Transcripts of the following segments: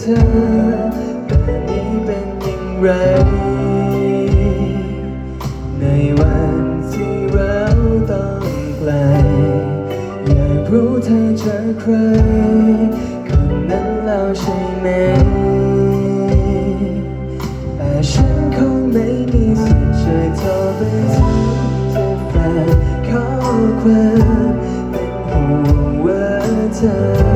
เธอแบบนี้เป็นอย่างไร ในวันที่เราต้องไกล อยากรู้เธอเจอใคร คนนั้นแล้วใช่ไหมแต่ฉันคงไม่มีสิทธิ์จะโทรไปถึงจะฝากข้อความเป็นห่วงว่าเธอ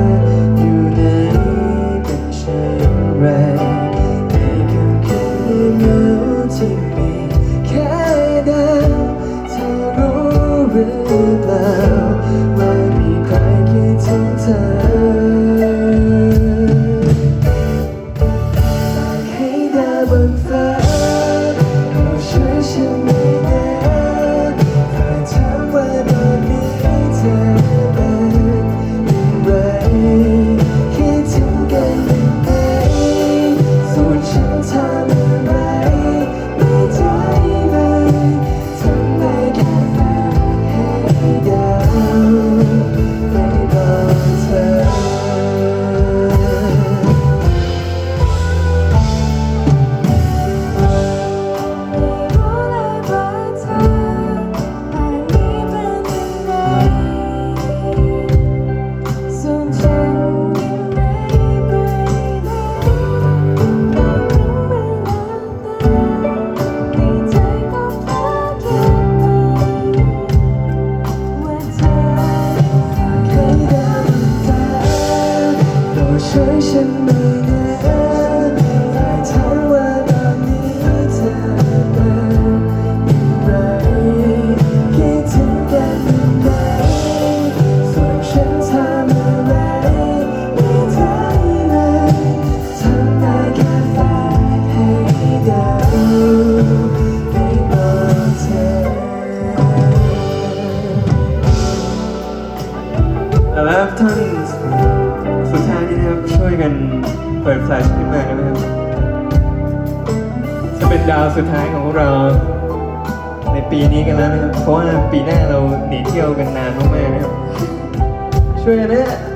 นไฉันหน่อยนะฝากถามว่าตอนนี้เธอเป็นอย่างไรคิดถึงกันไหมส่วนฉันทำอะไรไม่ได้เลยทำได้แค่ฝากให้ดาได้บอกเธอเอาละครับท่าน สุดท้ายนี้นะครับช่วยกันเปิดแฟลชขึ้นมาได้ไหมครับจะเป็นดาวสุดท้ายของพวกเราในปีนี้กันแล้วนะครับเพราะว่าปีหน้าเราหนีเที่ยวกันนานมากๆนะครับช่วยกันนะ